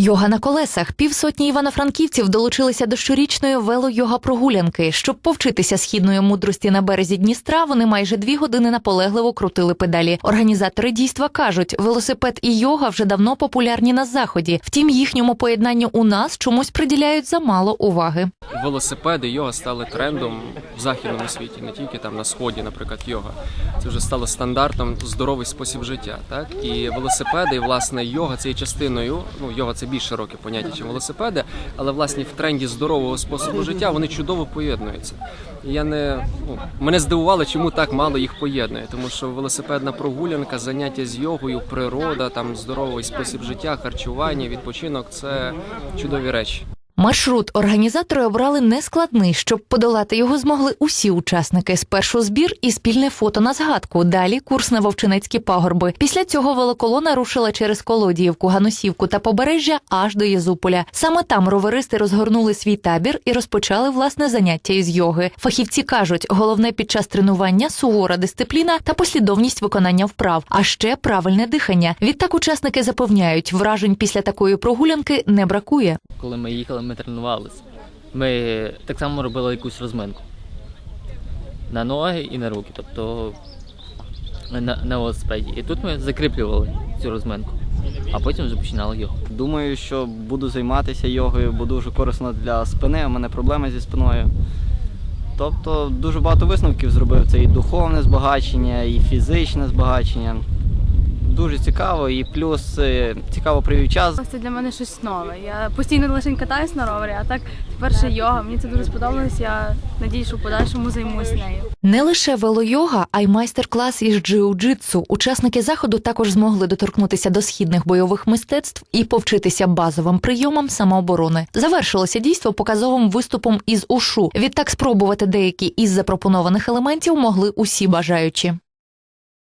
Йога на колесах. Півсотні івано-франківців долучилися до щорічної вело-йога прогулянки. Щоб повчитися східної мудрості на березі Дністра, вони майже дві години наполегливо крутили педалі. Організатори дійства кажуть, велосипед і йога вже давно популярні на заході. Втім, їхньому поєднанню у нас чомусь приділяють замало уваги. велосипеди йога стали трендом в західному світі, не тільки там на сході, наприклад, йога. Це вже стало стандартом здоровий спосіб життя. Так і велосипеди, і власне йога це є частиною. Ну йога це більш широке поняття, ніж велосипеди, але власне в тренді здорового способу життя вони чудово поєднуються. Я не ну, мене здивувало, чому так мало їх поєднує, тому що велосипедна прогулянка, заняття з йогою, природа, там здоровий спосіб життя, харчування, відпочинок це чудові речі. Маршрут організатори обрали нескладний, щоб подолати його змогли усі учасники. Спершу збір і спільне фото на згадку. Далі курс на Вовчинецькі пагорби. Після цього велоколона рушила через Колодіївку, Ганусівку та побережжя аж до Єзуполя. Саме там роверисти розгорнули свій табір і розпочали власне заняття із йоги. Фахівці кажуть, головне під час тренування сувора дисципліна та послідовність виконання вправ, а ще правильне дихання. Відтак учасники запевняють, вражень після такої прогулянки не бракує. Коли ми їхали, ми тренувалися. Ми так само робили якусь розминку. На ноги і на руки, тобто на, на велосипеді. І тут ми закріплювали цю розминку, а потім вже починали його. Думаю, що буду займатися йогою, бо дуже корисно для спини. У мене проблеми зі спиною. Тобто дуже багато висновків зробив. Це і духовне збагачення, і фізичне збагачення. Дуже цікаво, і плюс е, цікаво провів час. Це для мене щось нове. Я постійно лише катаюсь на ровері, а так вперше йога. Мені це дуже сподобалось. Я надію, що в подальшому займусь нею. Не лише велойога, а й майстер-клас із джиу-джитсу. Учасники заходу також змогли доторкнутися до східних бойових мистецтв і повчитися базовим прийомам самооборони. Завершилося дійство показовим виступом із ушу. Відтак спробувати деякі із запропонованих елементів могли усі бажаючі.